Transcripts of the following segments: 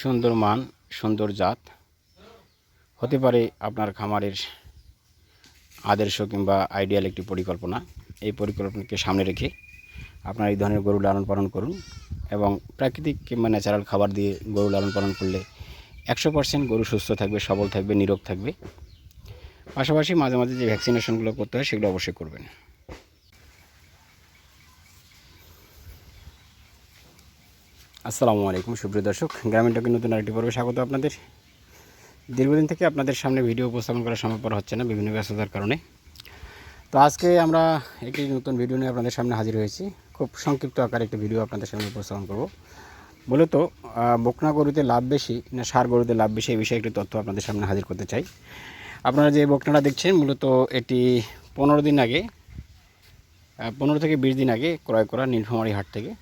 সুন্দর মান, সুন্দর জাত। হতে পারে আপনার খামারের আদর্শ কিংবা আইডিয়াল একটি পরিকল্পনা। এই পরিকল্পনাকে সামনে রেখে আপনার এই ধরনের গরু লালন পালন করুন এবং প্রাকৃতিক কিংবা ন্যাচারাল খাবার দিয়ে গরু লালন পালন করলে একশো পার্সেন্ট গরু সুস্থ থাকবে, সবল থাকবে, নিরোগ থাকবে। পাশাপাশি মাঝে মাঝে যে ভ্যাকসিনেশনগুলো করতে হয় সেগুলো অবশ্যই করবেন। আসসালামু আলাইকুম, সুপ্রিয় দর্শক। গ্রামীণ টকের নতুন আরেকটি পর্বে স্বাগত আপনাদের। দীর্ঘদিন থেকে আপনাদের সামনে ভিডিও উপস্থাপন করা সম্ভবপর হচ্ছে না, বিভিন্ন ব্যস্ততার কারণে। তো আজকে আমরা একটি নতুন ভিডিও নিয়ে আপনাদের সামনে হাজির হয়েছি। খুব সংক্ষিপ্ত আকারে একটি ভিডিও আপনাদের সামনে উপস্থাপন করব। মূলত বকনা গরুতে লাভ বেশি না সার গরুতে লাভ বেশি এই বিষয়ে একটি তথ্য আপনাদের সামনে হাজির করতে চাই। আপনারা যে বকনাটা দেখছেন, মূলত এটি পনেরো দিন আগে পনেরো থেকে বিশ দিন আগে ক্রয় করা নীলফামারি হাট থেকে।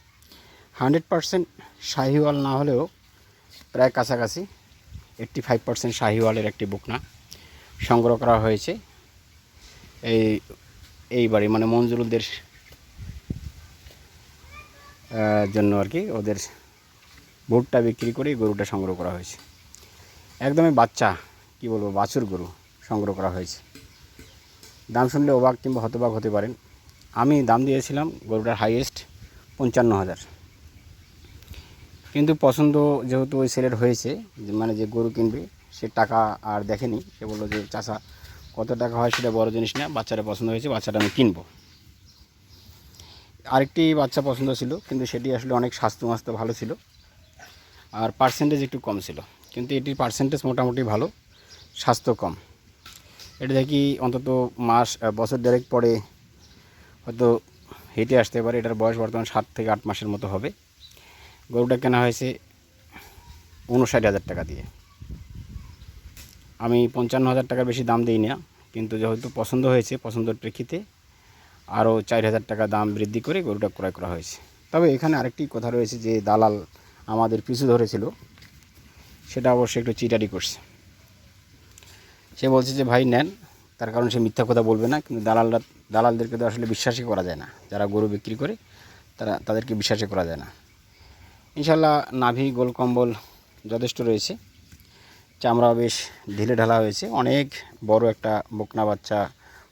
হান্ড্রেড পারসেন্ট শাহিওয়াল না হলেও প্রায় কাছাকাছি এইট্টি ফাইভ পার্সেন্ট শাহিওয়ালের একটি বকনা সংগ্রহ করা হয়েছে। এই এই বাড়ি মানে মঞ্জুরুলদের জন্য আর কি ওদের ভুট্টা বিক্রি করে গরুটা সংগ্রহ করা হয়েছে। একদমই বাচ্চা, কি বলব, বাছুর গরু সংগ্রহ করা হয়েছে। দাম শুনলে অবাক কিংবা হতবাক হতে পারেন। আমি দাম দিয়েছিলাম গরুটার হাইয়েস্ট পঞ্চান্ন হাজার। কিন্তু পছন্দ যেহেতু ওই সেলের হয়েছে মানে যে গরু কিনবে, সে টাকা আর দেখেনি। সে বলল যে চাষা কত টাকা হয় সেটা বড় জিনিস না, বাচ্চাটা পছন্দ হয়েছে, বাচ্চাটা আমি কিনবো। আরেকটি বাচ্চা পছন্দ ছিল, কিন্তু সেটি আসলে অনেক স্বাস্থ্য মাস্ত ভালো ছিল, আর পার্সেন্টেজ একটু কম ছিল। কিন্তু এটির পার্সেন্টেজ মোটামুটি ভালো, স্বাস্থ্য কম। এটা দেখি অন্তত মাস বছর দেড়েক পরে হয়তো হেঁটে আসতে পারে, এটার বয়স বর্তমান সাত থেকে আট মাসের মতো হবে। গরুটা কেনা হয়েছে উনষাট হাজার টাকা দিয়ে। আমি পঞ্চান্ন হাজার টাকার বেশি দাম দিই না, কিন্তু যেহেতু পছন্দ হয়েছে, পছন্দের প্রেক্ষিতে আরও চার হাজার টাকা দাম বৃদ্ধি করে গরুটা ক্রয় করা হয়েছে। তবে এখানে আরেকটি কথা রয়েছে যে দালাল আমাদের পিছু ধরেছিল, সেটা অবশ্যই একটু চিটারি করছে। সে বলছে যে, ভাই, নেন। তার কারণ সে মিথ্যা কথা বলবে না, কিন্তু দালালরা, দালালদেরকে তো আসলে বিশ্বাসই করা যায় না। যারা গরু বিক্রি করে, তারা তাদেরকে বিশ্বাসই করা যায় না। ইনশাল্লাহ নাভি গোল কম্বল যথেষ্ট রয়েছে। চামড়া বেশ ঢিলে ঢালা হয়েছে। অনেক বড় একটা বকনা বাচ্চা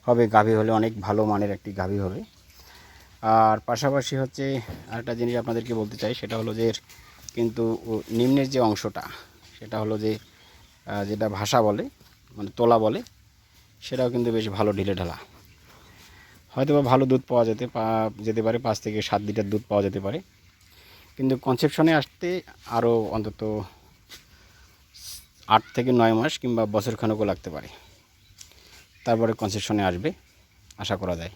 হবে, গাভী হলে অনেক ভালো মানের একটি গাভী হবে। আর পাশাপাশি হচ্ছে আরেকটা জিনিস আপনাদেরকে বলতে চাই, সেটা হলো যে কিন্তু নিম্নের যে অংশটা, সেটা হলো যে যেটা ভাষা বলে মানে তোলা বলে, সেটাও কিন্তু বেশ ভালো ঢিলে ঢালা। হয়তো ভালো দুধ পাওয়া যেতে যেতে পারে, পাঁচ থেকে সাত লিটার দুধ পাওয়া যেতে পারে। কিন্তু কনসেপশনে আসতে আরও অন্তত আট থেকে নয় মাস কিংবা বছর খানেকও লাগতে পারে। তারপরে কনসেপশনে আসবে, আশা করা যায়।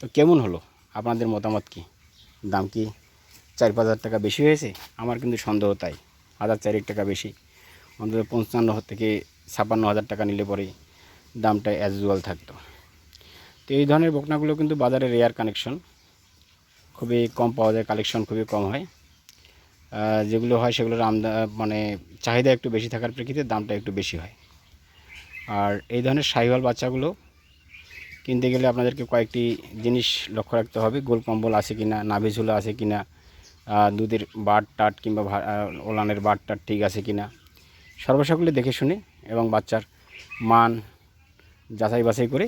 তো কেমন হলো? আপনাদের মতামত কি? দাম কি চার পাঁচ হাজার টাকা বেশি হয়েছে? আমার কিন্তু সন্দেহ তাই। হাজার চারেক টাকা বেশি। অন্তত পঞ্চান্ন থেকে ছাপ্পান্ন হাজার টাকা নিলে পরে দামটা অ্যাজ থাকতো। তো এই ধরনের বকনাগুলো কিন্তু বাজারে রেয়ার কানেকশন খুবই কম পাওয়া যায় কালেকশন খুবই কম হয়। যেগুলো হয় সেগুলোর আমদা মানে চাহিদা একটু বেশি থাকার প্রেক্ষিতে দামটা একটু বেশি হয়। আর এই ধরনের সাহিওয়াল বাচ্চাগুলো কিনতে গেলে আপনাদেরকে কয়েকটি জিনিস লক্ষ্য রাখতে হবে। গোল কম্বল আছে কি না নাভি ঝুলা আছে কি না দুধের বাট টাট কিংবা ওলানের বাট টাট ঠিক আছে কি না সর্বসাকুল্যে দেখে শুনে এবং বাচ্চার মান যাচাই বাছাই করে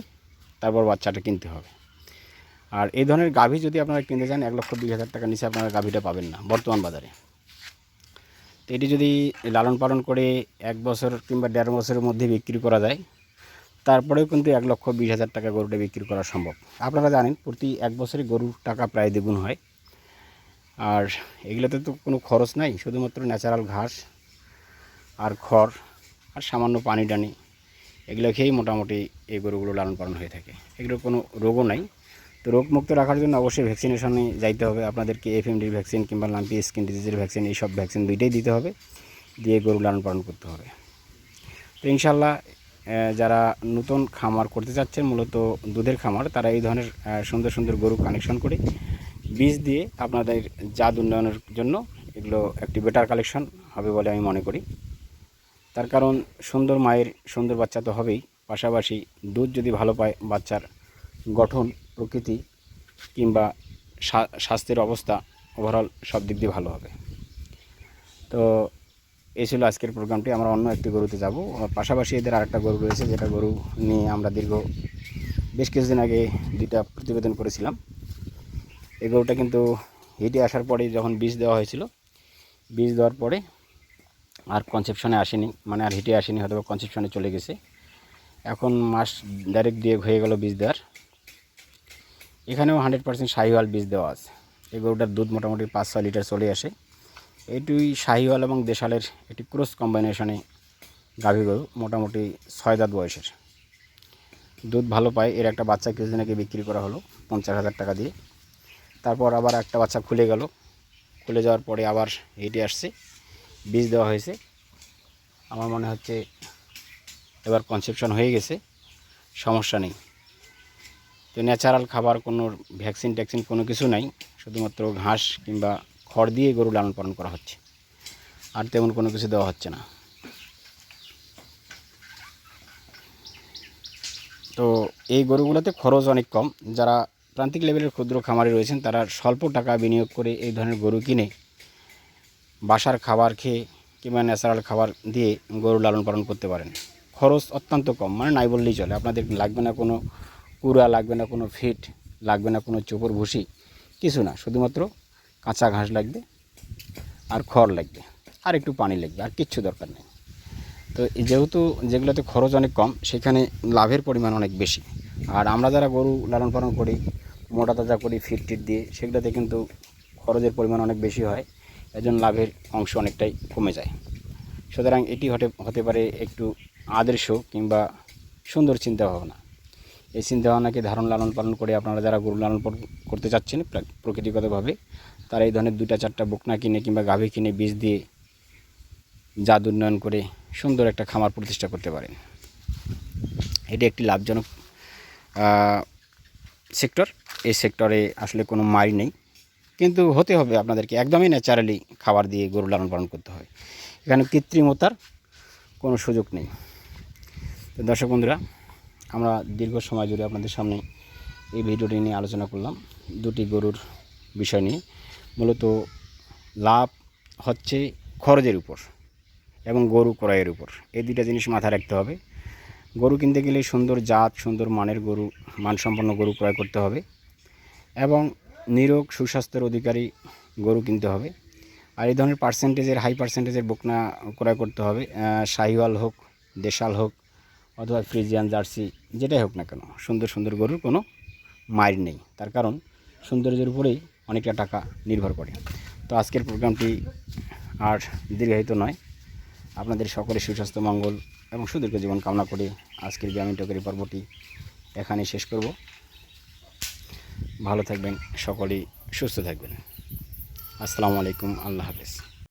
তারপর বাচ্চাটা কিনতে হবে। আর এই ধরনের গাভী যদি আপনারা কিনতে চান, এক লক্ষ দুই হাজার টাকার নিচে আপনারা গাভীটা পাবেন না, বর্তমান বাজারে। তো এটি যদি লালন পালন করে এক বছর কিংবা দেড় বছরের মধ্যে বিক্রি করা যায়, তারপরেও কিন্তু এক লক্ষ বিশ হাজার টাকা গরুটা বিক্রি করা সম্ভব। আপনারা জানেন, প্রতি এক বছরে গরুর টাকা প্রায় দ্বিগুণ হয়। আর এগুলোতে তো কোনো খরচ নাই, শুধুমাত্র ন্যাচারাল ঘাস আর খড় আর সামান্য পানি টানি, এগুলো খেয়েই মোটামুটি এই গরুগুলো লালন পালন হয়ে থাকে। এগুলোর কোনো রোগও নাই। তো রোগমুক্ত রাখার জন্য অবশ্যই ভ্যাকসিনেশনে যাইতে হবে। আপনাদেরকে এফ এফএমডির ভ্যাকসিন কিংবা লাম্পি স্কিন ডিজিজের ভ্যাকসিন এইসব ভ্যাকসিন দুইটাই দিতে হবে। দিয়ে গরু লালন পালন করতে হবে। তো ইনশাল্লাহ যারা নতুন খামার করতে চাচ্ছেন, মূলত দুধের খামার, তারা এই ধরনের সুন্দর সুন্দর গরু কানেকশন করে বীজ দিয়ে আপনাদের জাত উন্নয়নের জন্য এগুলো একটি বেটার কালেকশন হবে বলে আমি মনে করি। তার কারণ, সুন্দর মায়ের সুন্দর বাচ্চা তো হবেই। পাশাপাশি দুধ যদি ভালো পায়, বাচ্চার গঠন প্রকৃতি কিংবা স্বা- স্বাস্থ্যের অবস্থা ওভারঅল সব দিক দিয়ে ভালো হবে। তো এই ছিল আজকের প্রোগ্রামটি আমরা অন্য একটি গরুতে যাব। পাশাপাশি এদের আরেকটা গরু রয়েছে, যেটা গরু নিয়ে আমরা দীর্ঘ বেশ কিছুদিন আগে দুইটা প্রতিবেদন করেছিলাম। এই গরুটা কিন্তু হিটে আসার পরে যখন বীজ দেওয়া হয়েছিল, বীজ দেওয়ার পরে আর কনসেপশনে আসেনি। মানে আর হিটে আসেনি হয়তো কনসেপশনে চলে গেছে। এখন মাস ডাইরেক্ট দিয়ে হয়ে গেল বীজ দেওয়ার। এখানেও হান্ড্রেড পার্সেন্ট শাহিওয়াল বীজ দেওয়া আছে। এই গরুটার দুধ মোটামুটি পাঁচ ছয় লিটার চলে আসে। এটুই শাহিওয়াল এবং দেশালের একটি ক্রস কম্বাইনেশনে গাভী গরু, মোটামুটি ছয় দাঁত বয়সের। দুধ ভালো পায়, এর একটা বাচ্চা কিছুদিন আগে বিক্রি করা হলো, পঞ্চাশ হাজার টাকা দিয়ে। তারপর আবার একটা বাচ্চা খুলে গেল। খুলে যাওয়ার পরে আবার হেঁটে আসছে। বীজ দেওয়া হয়েছে। আমার মনে হচ্ছে এবার কনসেপশন হয়ে গেছে। সমস্যা নেই। তো ন্যাচারাল খাবার কোনো ভ্যাকসিন ট্যাকসিন কোনো কিছু নাই, শুধুমাত্র ঘাস কিংবা খড় দিয়ে গরু লালন পালন করা হচ্ছে। আর তেমন কোনো কিছু দেওয়া হচ্ছে না। তো এই গরুগুলোতে খরচ অনেক কম। যারা প্রান্তিক লেভেলের ক্ষুদ্র খামারে রয়েছেন, তারা স্বল্প টাকা বিনিয়োগ করে এই ধরনের গরু কিনে বাসার খাবার খেয়ে কিংবা ন্যাচারাল খাবার দিয়ে গরু লালন পালন করতে পারেন। খরচ অত্যন্ত কম মানে নাই বললেই চলে। আপনাদের লাগবে না কোনো কুড়া লাগবে না, কোনো ফিট লাগবে না, কোনো চোপড় ভুসি, কিছু না, শুধুমাত্র কাঁচা ঘাস লাগবে আর খড় লাগবে আর একটু পানি লাগবে আর কিচ্ছু দরকার নেই। তো যেহেতু যেগুলোতে খরচ অনেক কম, সেখানে লাভের পরিমাণ অনেক বেশি। আর আমরা যারা গরু লালন পালন করি, মোটা তাজা করি, ফিট টিট দিয়ে, সেগুলোতে কিন্তু খরচের পরিমাণ অনেক বেশি হয়, এজন্য লাভের অংশ অনেকটাই কমে যায়। সুতরাং এটি হতে হতে পারে একটু আদর্শ কিংবা সুন্দর চিন্তা ভাবনা এই চিন্তা ভাবনাকে ধারণ লালন পালন করে আপনারা যারা গরু লালন পালন করতে চাচ্ছেন প্রা- প্রকৃতিগতভাবে, তারা এই ধরনের দুটা চারটা বকনা কিনে কিংবা গাভী কিনে বীজ দিয়ে জাদ উন্নয়ন করে সুন্দর একটা খামার প্রতিষ্ঠা করতে পারেন। এটি একটি লাভজনক সেক্টর। এই সেক্টরে আসলে কোনো মারি নেই। কিন্তু হতে হবে আপনাদেরকে একদমই ন্যাচারালি খাবার দিয়ে গরু লালন পালন করতে হয়। এখানে কৃত্রিমতার কোনো সুযোগ নেই। তো দর্শক বন্ধুরা আমরা দীর্ঘ সময় জুড়ে আপনাদের সামনে এই ভিডিওটি নিয়ে আলোচনা করলাম, দুটি গরুর বিষয় নিয়ে। মূলত লাভ হচ্ছে খরচের উপর এবং গরু ক্রয়ের উপর। এই দুটা জিনিস মাথায় রাখতে হবে। গরু কিনতে গেলে সুন্দর জাত, সুন্দর মানের গরু, মানসম্পন্ন গরু ক্রয় করতে হবে এবং নিরোগ, সুস্বাস্থ্যের অধিকারী গরু কিনতে হবে। আর এই ধরনের পার্সেন্টেজের হাই পার্সেন্টেজের বকনা ক্রয় করতে হবে। শাহিওয়াল হোক, দেশাল হোক অথবা ফ্রিজিয়ান জার্সি, যেটাই হোক না কেন, সুন্দর সুন্দর গরুর কোনো মায়ের নেই। তার কারণ সৌন্দর্যের উপরেই অনেকটা টাকা নির্ভর করে। তো আজকের প্রোগ্রামটি আর দীর্ঘায়িত নয়। আপনাদের সকলের সুস্বাস্থ্য, মঙ্গল এবং সুদীর্ঘ জীবন কামনা করে আজকের গ্রামীণ টকরি পর্বটি এখানে শেষ করব। ভালো থাকবেন, সকলেই সুস্থ থাকবেন। আসসালামু আলাইকুম, আল্লাহ হাফেজ।